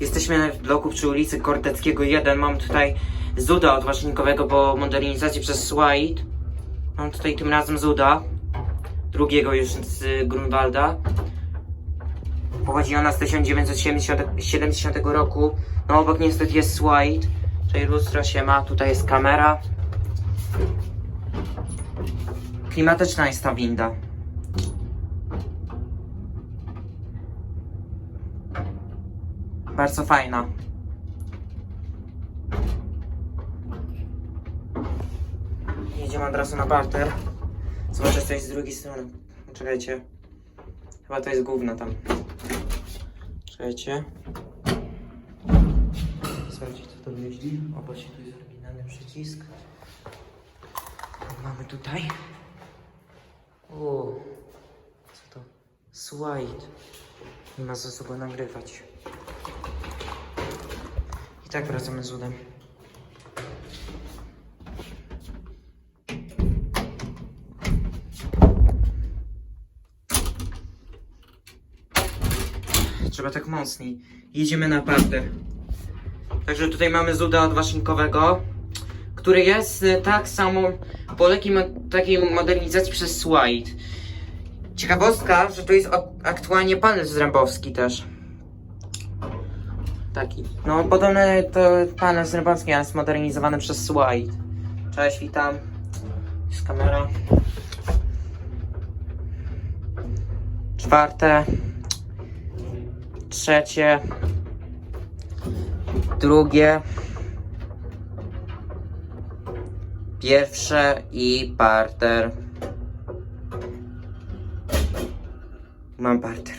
Jesteśmy w bloku przy ulicy Kordeckiego 1. Mam tutaj Zuda odważnikowego po modernizacji przez Swite. Mam tutaj tym razem Zuda. Drugiego już z Grunwalda. Pochodzi ona z 1970 roku. No obok niestety jest Swite. Czyli lustro się ma. Tutaj jest kamera. Klimatyczna jest ta winda. Bardzo fajna. Jedziemy od razu na barter. Zobaczę coś z drugiej strony. Czekajcie. Chyba to jest gówno tam. Czekajcie. Zobaczcie co to myśli. Obok tu jest oryginalny przycisk. Mamy tutaj. O, co to? Slide. Nie ma za sobą nagrywać. Tak wracamy z udem. Trzeba tak mocniej. Jedziemy na parter. Także tutaj mamy zuda odwaszynkowego, który jest e, tak samo po lekkiej takiej modernizacji przez Swite. Ciekawostka, że to jest ak- aktualnie panel zrębowski też. Taki. No podobny to panel zrębowski, ale zmodernizowany przez Swite. Cześć, witam. Jest kamera. Czwarte. Trzecie. Drugie. Pierwsze i parter. Mam parter.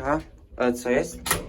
Dobra. Ale co jest?